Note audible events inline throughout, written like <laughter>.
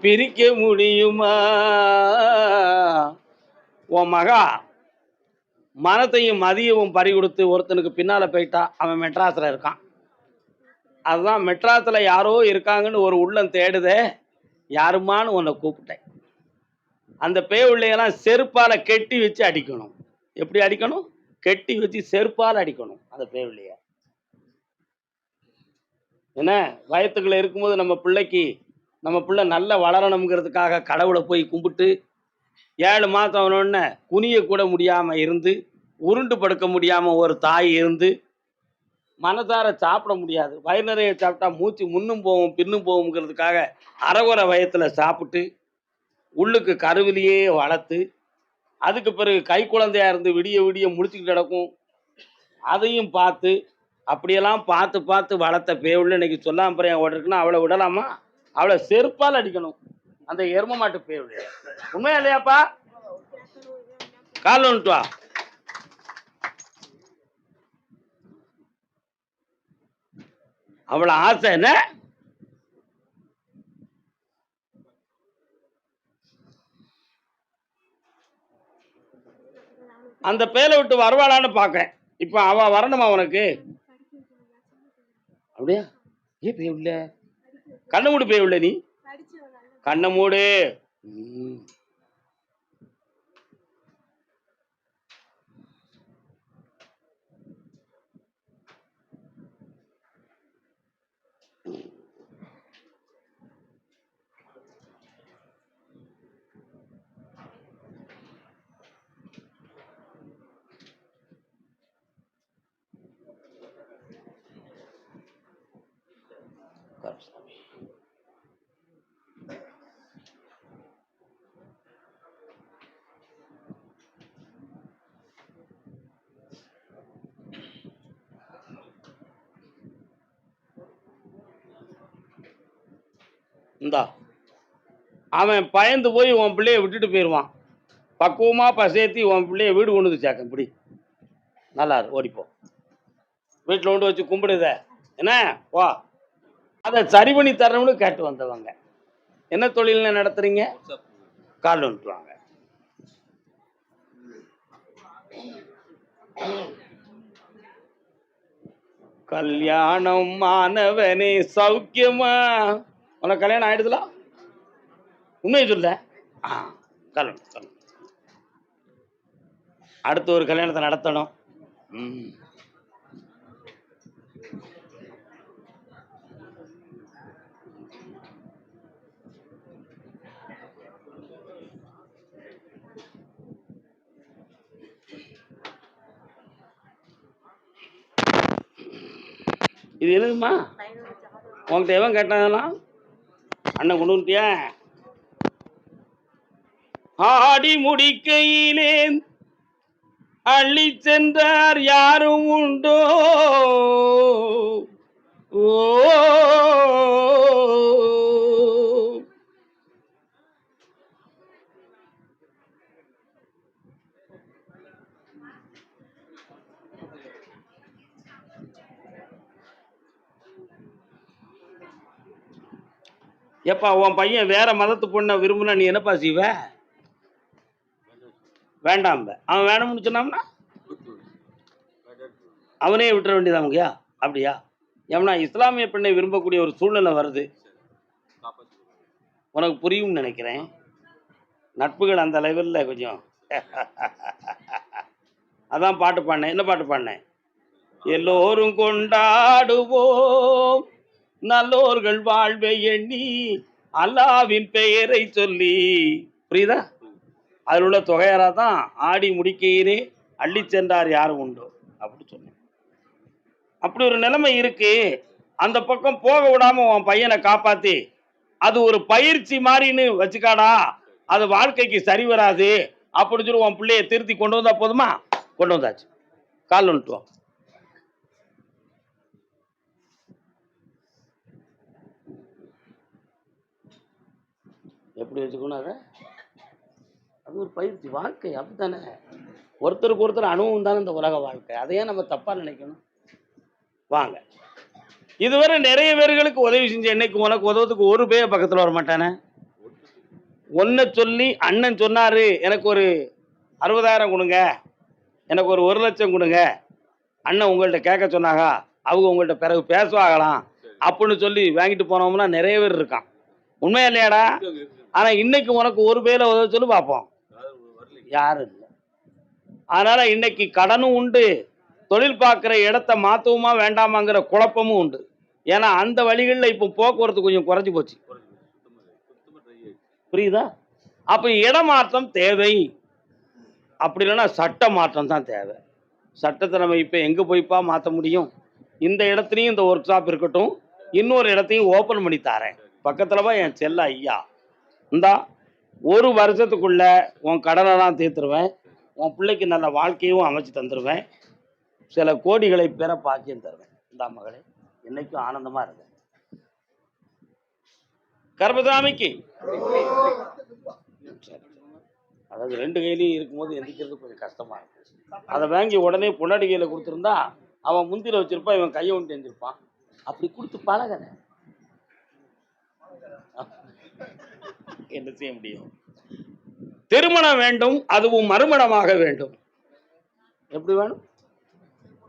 பிரிக்க முடியுமா? உன் மகா மனத்தையும் மதியமும் பறி கொடுத்து ஒருத்தனுக்கு பின்னால போயிட்டா அவன் மெட்ராஸ்ல இருக்கான். அதுதான் மெட்ராஸ்ல யாரோ இருக்காங்கன்னு ஒரு உள்ளம் தேடுதே யாருமான்னு உன்னை கூப்பிட்டேன். அந்த பே உள்ளையெல்லாம் செருப்பால கெட்டி வச்சு அடிக்கணும். எப்படி அடிக்கணும்? கெட்டி வச்சு செருப்பால் அடிக்கணும் அந்த பே உள்ளைய. என்ன? வயத்துக்குள்ள இருக்கும்போது நம்ம பிள்ளைக்கு நம்ம பிள்ளை நல்லா வளரணுங்கிறதுக்காக கடவுளை போய் கும்பிட்டு ஏழு மாதம் ஆனோடனே குனிய கூட முடியாமல் இருந்து உருண்டு படுக்க முடியாமல் ஒரு தாய் இருந்து மனதார சாப்பிட முடியாது. வயிறு நிறைய சாப்பிட்டா மூச்சு முன்னும் போகும் பின்னும் போவோங்கிறதுக்காக அறகுறை வயத்தில் சாப்பிட்டு உள்ளுக்கு கருவிலேயே வளர்த்து அதுக்கு பிறகு கை குழந்தையாக இருந்து விடிய விடிய முடிச்சுக்கிட்டு கிடக்கும். அதையும் பார்த்து அப்படியெல்லாம் பார்த்து பார்த்து வளர்த்த பேவுள்ள இன்னைக்கு சொல்லாம போகிறேன் ஓட்டிருக்குன்னா அவளை விடலாமா? அவளை செருப்பால் அடிக்கணும். அந்த எரும மாட்டு பேருடைய. உண்மையா இல்லையாப்பா? கால் வந்துட்டு வா. அவளை ஆசை என்ன? அந்த பேரை விட்டு வருவாளான்னு பார்க்கேன் இப்போ அவ வரணுமா உனக்கு? அப்படியா? ஏன் பேய் கண்ணை மூடு பேய் உள்ள நீ கண்ணை மூடு. இந்தா. அவன் பயந்து போய் உன் பிள்ளைய விட்டுட்டு போயிடுவான் பக்குவமாக பசேத்தி உன் பிள்ளைய வீடு கொண்டு வந்து சேர்க்க இப்படி. நல்லா ஓடிப்போம் ஓடிப்போ. வீட்டில் கொண்டு வச்சு கும்பிடுத. என்ன? வா. அதை சரி பண்ணி தரணும்னு கேட்டு வந்தவங்க. என்ன தொழில் நடத்துறீங்க? கால் வந்துட்டுவாங்க கல்யாணம் மாணவனே சௌக்கியமா? உனக்கு கல்யாணம் ஆயிடுதுல? உண்மையை சொல்ல. ஆ கல்யாணம் கல்யாணம் அடுத்து ஒரு கல்யாணத்தை நடத்தணும். இது என்னதும்மா? உன்கிட்ட எவன் கேட்டாங்கலாம் அண்ணன் கொண்டு வந்துட்டியா? ஆடி முடிக்கையிலே அள்ளி சென்றார் யாரும் உண்டோ? ஓ எப்பா உன் பையன் வேற மதத்து பொண்ணை விரும்புனா நீ என்னப்பா செய்வ? வேண்டாம் அவன் வேணும்னு சொன்னாம்னா அவனே விட்டுற வேண்டியதாங்கய்யா அப்படியா? ஏன்னா இஸ்லாமிய பெண்ணை விரும்பக்கூடிய ஒரு சூழ்நிலை வருது. உனக்கு புரியும்னு நினைக்கிறேன். நட்புகள் அந்த லெவலில் கொஞ்சம். <laughs> அதான் பாட்டு பாடினேன். என்ன பாட்டு பாடினேன்? எல்லோரும் கொண்டாடுவோம். நல்லோர்கள் வாழ்வை எண்ணி அல்லாவின் பெயரை சொல்லி. புரியுதா? அதில் உள்ள தொகையாரா தான் ஆடி முடிக்கையிலே அள்ளி சென்றார் யாரும் உண்டோ? அப்படி சொன்னேன். அப்படி ஒரு நிலைமை இருக்கு. அந்த பக்கம் போக விடாம உன் பையனை காப்பாத்தி. அது ஒரு பயிற்சி மாதிரின்னு வச்சுக்காடா. அது வாழ்க்கைக்கு சரி வராது. அப்படி சொல்லி உன் பிள்ளைய திருத்தி கொண்டு வந்தா போதுமா? கொண்டு வந்தாச்சு. கால் வந்துட்டு எப்படி வச்சுக்கணும் அதை அது ஒரு பயிற்சி வாழ்க்கை அப்படித்தானே? ஒருத்தருக்கு ஒருத்தர் அனுபவம் தானே இந்த உலக வாழ்க்கை. அதையே நம்ம தப்பா நினைக்கணும். வாங்க. இதுவரை நிறைய பேர்களுக்கு உதவி செஞ்ச என்னைக்கு உனக்கு உதவுறதுக்கு ஒரு பேர் பக்கத்தில் வர மாட்டானே ஒன்றை சொல்லி அண்ணன் சொன்னாரு எனக்கு ஒரு அறுபதாயிரம் கொடுங்க. எனக்கு ஒரு ஒரு லட்சம் கொடுங்க. அண்ணன் உங்கள்கிட்ட கேட்க சொன்னாங்க அவங்க உங்கள்கிட்ட பிறகு பேசுவாங்களாம். அப்படின்னு சொல்லி வாங்கிட்டு போனோம்னா நிறைய பேர் இருக்கான். உண்மையா இல்லையாடா? ஆனால் இன்னைக்கு உனக்கு ஒரு பேரை உதவி சொல்லி பார்ப்போம். யாரும் இல்லை. அதனால இன்னைக்கு கடனும் உண்டு. தொழில் பார்க்குற இடத்த மாற்றவுமா வேண்டாமாங்கிற குழப்பமும் உண்டு. ஏன்னா அந்த வழிகளில் இப்போ போக்குவரத்து கொஞ்சம் குறைஞ்சி போச்சு. புரியுதா? அப்போ இடமாற்றம் தேவை. அப்படி இல்லைன்னா சட்ட மாற்றம் தான் தேவை. சட்டத்தை நம்ம இப்போ எங்கே போய்ப்பா மாற்ற முடியும்? இந்த இடத்துலையும் இந்த ஒர்க் ஷாப் இருக்கட்டும். இன்னொரு இடத்தையும் ஓப்பன் பண்ணி தரேன். பக்கத்தில் போய் என் செல்ல ஐயா. இந்தா ஒரு வருஷத்துக்குள்ள உன் கடனெல்லாம் தீர்த்துருவேன். உன் பிள்ளைக்கு நல்ல வாழ்க்கையும் அமைச்சு தந்துடுவேன் சில கோடிகளை பெற பாக்கியம் தருவேன். இந்தா மகளே என்னைக்கும் ஆனந்தமா இருங்க. கர்மசாமிக்கு சரி. அதாவது ரெண்டு கையிலையும் இருக்கும்போது எந்திக்கிறது கொஞ்சம் கஷ்டமா இருக்கு. அதை வாங்கி உடனே பொன்னாடி கையில கொடுத்துருந்தா அவன் முந்தில வச்சிருப்பான் இவன் கையை ஒன்று எந்திருப்பான். அப்படி கொடுத்து பழகன. என்ன செய்ய முடியும். திருமணம் வேண்டும் அதுவும் மறுமணமாக வேண்டும். எப்படி வேணும்?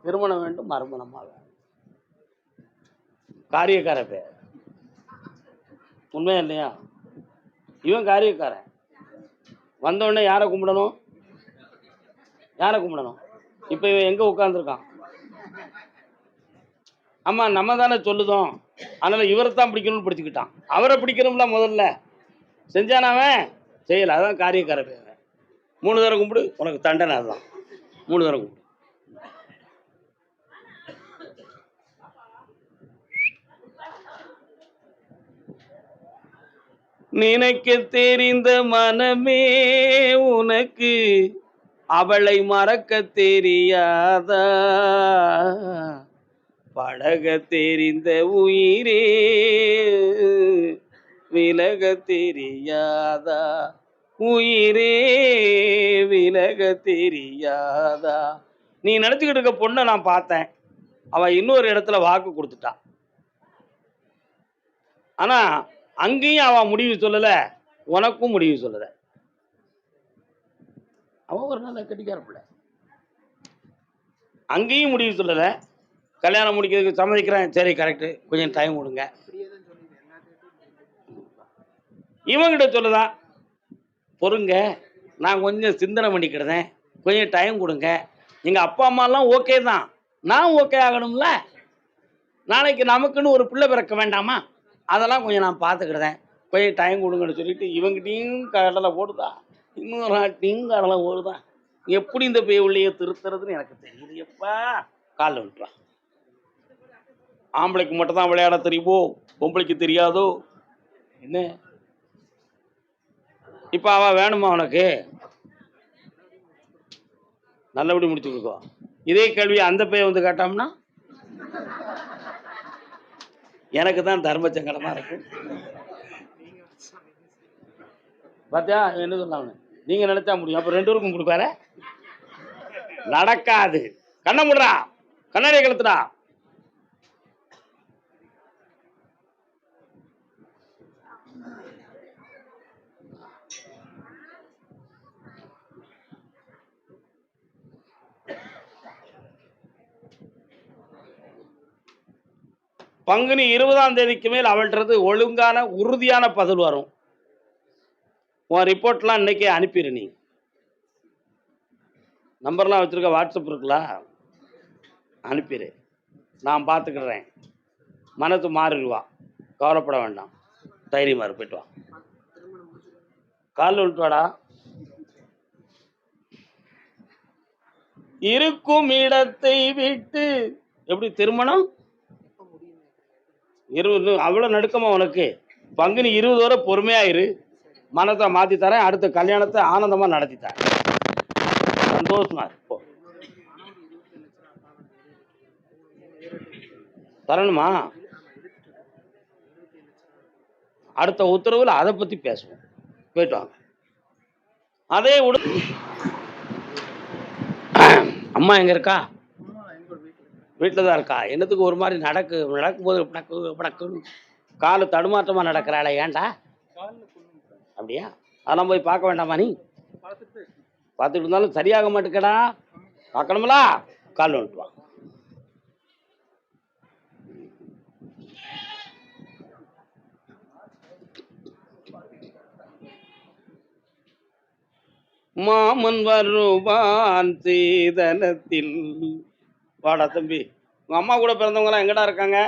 திருமணம் வேண்டும் மறுமணமாக காரியக்கார பேர். உண்மையா இல்லையா? இவன் காரியக்காரன். வந்த உடனே யாரை கும்பிடணும்? யாரை கும்பிடணும்? இப்போ இவன் எங்கே உட்காந்துருக்கான் ஆமாம் நம்ம தானே சொல்லுதோம். அதனால் இவரை தான் பிடிக்கணும்னு பிடிச்சிக்கிட்டான். அவரை பிடிக்கணும்ல முதல்ல. செஞ்சானா அவன்? செய்யலை. அதான் காரியக்கார பேர். மூணு தடவை கும்பிடு. உனக்கு தண்டனை அதுதான். மூணு தடவை கும்பிடு. நினைக்க தெரிந்த மனமே உனக்கு அவளை மறக்க தெரியாதா? பழக தெரிந்த உயிரே விலக தெரியாதா உயிரே விலக தெரியாதா நீ நினச்சிக்கிட்டு இருக்க பொண்ணை நான் பார்த்தேன். அவன் இன்னொரு இடத்துல வாக்கு கொடுத்துட்டான் ஆனா அங்கேயும் அவன் முடிவு சொல்லலை. உனக்கும் முடிவு சொல்லலை. அவன் ஒரு நல்ல கட்டிக்கார பிள்ளை. அங்கேயும் முடிவு சொல்லலை. கல்யாணம் முடிக்கிறதுக்கு சம்மதிக்கிறேன். சரி கரெக்டு கொஞ்சம் டைம் கொடுங்க. இவங்கிட்ட சொல்லுதான் பொறுங்க நான் கொஞ்சம் சிந்தனை பண்ணிக்கிடுதேன் கொஞ்சம் டைம் கொடுங்க. எங்கள் அப்பா அம்மாலாம் ஓகே தான். நான் ஓகே ஆகணும்ல? நாளைக்கு நமக்குன்னு ஒரு பிள்ளை பிறக்க வேண்டாமா? அதெல்லாம் கொஞ்சம் நான் பார்த்துக்கிடுதேன் கொஞ்சம் டைம் கொடுங்கன்னு சொல்லிட்டு இவங்கிட்டையும் கடலை ஓடுதா இன்னொரு ஆட்டையும் கடலை ஓடுதா எப்படி இந்த பேய் உள்ளையே திருத்துறதுன்னு எனக்கு தெரியலையப்பா காலில் விட்டுறான் ஆம்பளைக்கு மட்டும் தான் விளையாட தெரியுமோ? பொம்பளைக்கு தெரியாதோ? என்ன? இப்போ அவன் வேணுமா உனக்கு? நல்லபடி முடிச்சு கொடுக்கோ இதே கேள்வி அந்த பையன் வந்து கேட்டோம்னா? எனக்கு தான் தர்ம சங்கடமா இருக்கு. பார்த்தியா என்ன சொன்னான் நீங்கள் நீங்க நினைச்சா முடியும். அப்ப ரெண்டு பேருக்கும் கொடுப்பாரு. நடக்காது. கண்ணை முடுறா கண்ணாடியை கழுத்துடா பங்குனி இருபதாம் தேதிக்கு மேல் அவள்கிறது ஒழுங்கான உறுதியான பதில் வரும். உன் ரிப்போர்ட்லாம் இன்னைக்கே அனுப்பிடு நீ. நம்பர்லாம் வச்சுருக்க வாட்ஸ்அப் இருக்குல்ல? அனுப்பிடு நான் பார்த்துக்கிறேன் மனசு மாறிடுவா கவலைப்பட வேண்டாம். தைரியமாக இரு, போயிட்டு வா. கால் விட்டு வாடா இருக்கும் இடத்தை விட்டு. எப்படி திருமணம்? இருபது அவ்வளோ நடுக்கமா உனக்கு. பங்குனி இருபது வரை பொறுமையாயிரு. மனத்தை மாற்றி தரேன். அடுத்த கல்யாணத்தை ஆனந்தமாக நடத்தி தரேன். சந்தோஷமா இப்போ தரணுமா? அடுத்த உத்தரவில் அதை பற்றி பேசுவோம். போயிட்டு வாங்க. அதே உடு அம்மா எங்கே இருக்கா? வீட்டில் தான் இருக்கா? என்னத்துக்கு ஒரு மாதிரி நடக்கு நடக்கும்போது படக்கு படக்குன்னு காலு தடுமாற்றமாக நடக்கிறாளே ஏன்டா? அப்படியா? அதெல்லாம் போய் பார்க்க வேண்டாமா நீ? பார்த்துட்டு இருந்தாலும் சரியாக மாட்டேக்கடா. பார்க்கணுங்களா கால் வந்துட்டு மாமன் வருவான் சீதனத்தில். வாடா தம்பி. உங்க அம்மா கூட பிறந்தவங்கலாம் எங்கடா இருக்காங்க?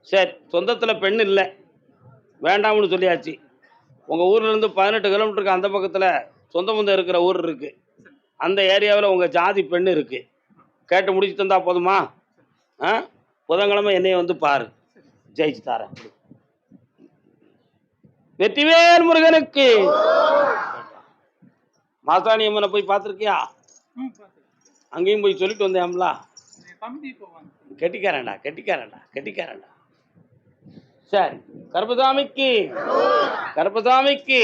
சரி சொந்தத்தில் பெண் இல்லை. வேண்டாம்னு சொல்லியாச்சு. உங்கள் ஊர்லேருந்து பதினெட்டு கிலோமீட்டருக்கு அந்த பக்கத்தில் சொந்த பந்தம் இருக்கிற ஊர் இருக்குது அந்த ஏரியாவில் உங்கள் ஜாதி பெண் இருக்குது கேட்டு முடிச்சு தந்தா போதுமா? ஆ? புதன்கிழமை என்னைய வந்து பாரு. ஜெயிச்சு தரேன். வெற்றிவேல் முருகனுக்கு. மாசாணி அம்மனை போய் பார்த்துருக்கியா? அங்கேயும் போய் சொல்லிட்டு வந்தேன்ல. கெட்டிக்காரன்டா கெட்டிக்காரன்டா கெட்டிக்காரன்டா. சரி கருப்பசாமிக்கு கருப்பசாமிக்கு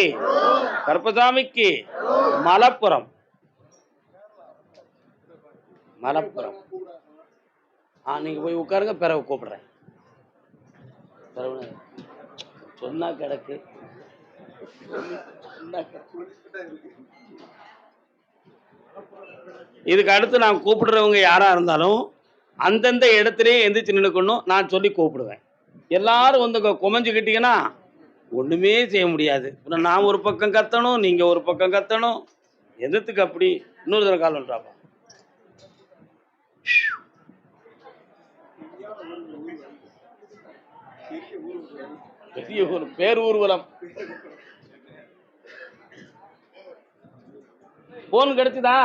கருப்பசாமிக்கு மலப்புரம். மலப்புரம். ஆ நீங்கள் போய் உட்காருங்க பிறகு கூப்பிடுறேன். சொன்னா கிடக்கு. இதுக்கு அடுத்து நான் கூப்பிடுறவங்க யாரா இருந்தாலும் அந்தந்த இடத்துலயே எந்திரிச்சு நின்னுக்கணும் நான் சொல்லி கூப்பிடுவேன். எல்லாரும் வந்து குமஞ்சுக்கிட்டீங்கன்னா ஒன்றுமே ஒண்ணுமே செய்ய முடியாது. நான் ஒரு பக்கம் கத்தணும் நீங்க ஒரு பக்கம் கத்தணும். எந்தத்துக்கு அப்படி? இன்னொரு தடவை கால் பண்ணுறாப்பா பெரிய ஒரு பேர் ஊர்வலம் போன் கிடைச்சுதா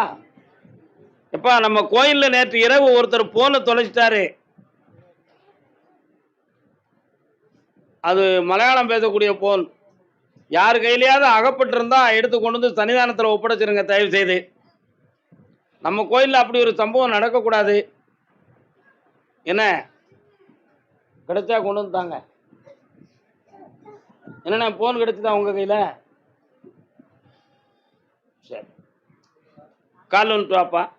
எப்பா நம்ம கோயில்ல நேற்று இரவு ஒருத்தர் போனை தொலைச்சிட்டாரு. அது மலையாளம் பேசக்கூடிய போன். யார் கையிலையாவது அகப்பட்டிருந்தா எடுத்து கொண்டு வந்து சன்னிதானத்தில் ஒப்படைச்சிருங்க தயவு செய்து நம்ம கோயிலில் அப்படி ஒரு சம்பவம் நடக்கக்கூடாது. என்ன? கிடைச்சா கொண்டு வந்து தாங்க. போன் கிடைச்சதா உங்கள் கையில்? கால் பாப்பா வாப்பா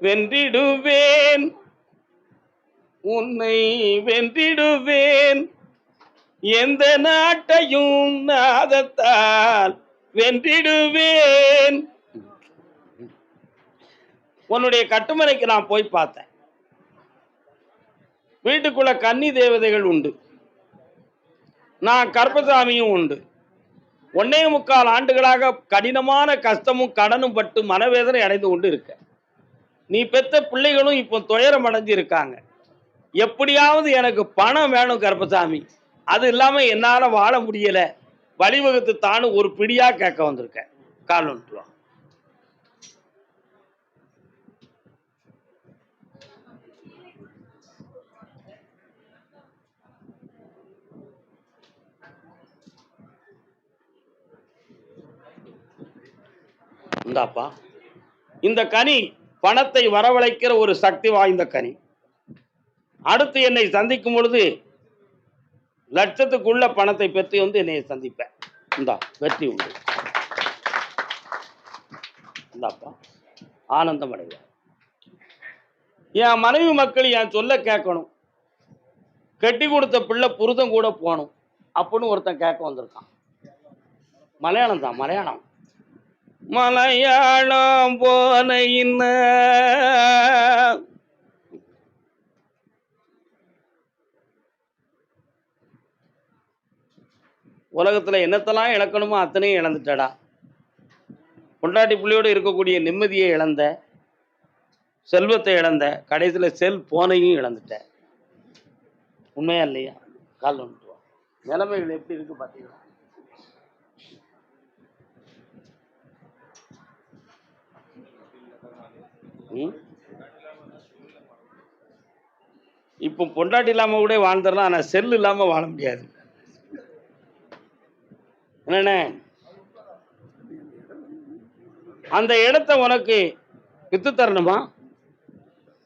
வென்றிடுவேன். உன்னை வென்றிடுவேன். எந்த நாட்டையும் நாதத்தால் வென்றிடுவேன். உன்னுடைய கட்டுமனைக்கு நான் போய் பார்த்தேன். வீட்டுக்குள்ள கன்னி தேவதைகள் உண்டு. நான் கர்ப்பசாமியும் உண்டு. ஒன்னே முக்கால் ஆண்டுகளாக கடினமான கஷ்டமும் கடனும் பட்டு மனவேதனை அடைந்து கொண்டு இருக்க நீ பெத்த பிள்ளைகளும் இப்போ துயரம் அடைஞ்சு இருக்காங்க எப்படியாவது எனக்கு பணம் வேணும் கருப்பசாமி. அது இல்லாமல் என்னால் வாழ முடியலை. வழிவகுத்து தானும் ஒரு பிடியாக கேட்க வந்திருக்கேன் கால் இந்தாப்பா. இந்த கனி பணத்தை வரவழைக்கிற ஒரு சக்தி வாய்ந்த கனி. அடுத்து என்னை சந்திக்கும் பொழுது லட்சத்துக்குள்ள பணத்தை பெற்று வந்து என்னை சந்திப்பேன். இந்தா வெற்றி உண்டு. இந்தாப்பா ஆனந்தம் அடைவேன் என் மனைவி மக்கள் என் சொல்ல கேட்கணும். கட்டி கொடுத்த பிள்ளை புருதம் கூட போகணும். அப்படின்னு ஒருத்தன் கேட்க வந்திருக்கான். மலையாளம் தான் மலையாளம். மலையாளம் போன இன்ன உலகத்துல என்னத்தெல்லாம் இழக்கணுமோ அத்தனையும் இழந்துட்டடா. பொண்டாட்டி புள்ளியோடு இருக்கக்கூடிய நிம்மதியை இழந்த செல்வத்தை இழந்த கடைசியில் செல் போனையும் இழந்துட்ட. உண்மையா இல்லையா? கால் ஒன்று நிலைமைகள் எப்படி இருக்கு பார்த்தீங்களா இப்போ பொண்டாட்டி இல்லாமல் கூட வாழ்ந்துடலாம் ஆனால் செல் இல்லாமல் வாழ முடியாது. என்னென்ன அந்த இடத்த உனக்கு வித்து தரணுமா?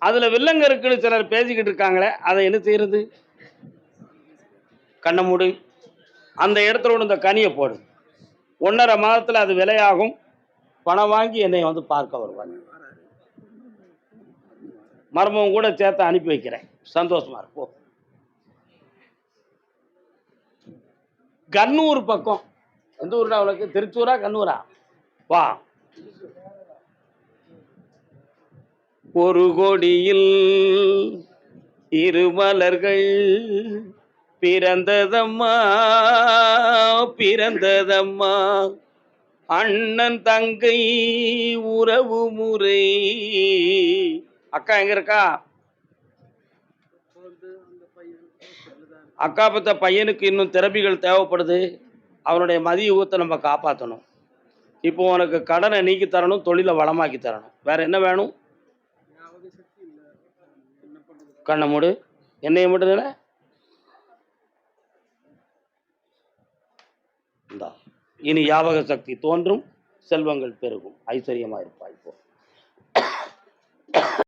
அதில் வில்லங்க இருக்குன்னு சிலர் பேசிக்கிட்டு இருக்காங்களே அதை என்ன செய்யறது? கண்ணை மூடு. அந்த இடத்துல ஒன்று இந்த கனியை போடு. ஒன்றரை மாதத்துல அது விலையாகும். பணம் வாங்கி என்னை வந்து பார்க்க வருவாங்க மர்மம் கூட சேர்த்து அனுப்பி வைக்கிறேன். சந்தோஷமா இருப்போ கண்ணூர் பக்கம். எந்த ஊர்டா உனக்கு? திருச்சூரா கண்ணூரா? வா. ஒரு கோடியில் இருமலர்கள் பிறந்ததம்மா பிறந்ததம்மா. அண்ணன் தங்கை உறவு முறை அக்கா எங்க இருக்கா? அக்கா பத்த பையனுக்கு இன்னும் திறப்பிகள் தேவைப்படுது. அவனுடைய மதிய ஊத்தை நம்ம காப்பாற்றணும் இப்போ உனக்கு கடனை நீக்கி தரணும் தொழிலை வளமாக்கி தரணும். வேற என்ன வேணும்? கண்ணை மூடு. என்னைய மட்டும் தானே இந்தா இனி யாபக சக்தி தோன்றும் செல்வங்கள் பெருகும். ஐஸ்வர்யமாக இருப்பாய் இப்போ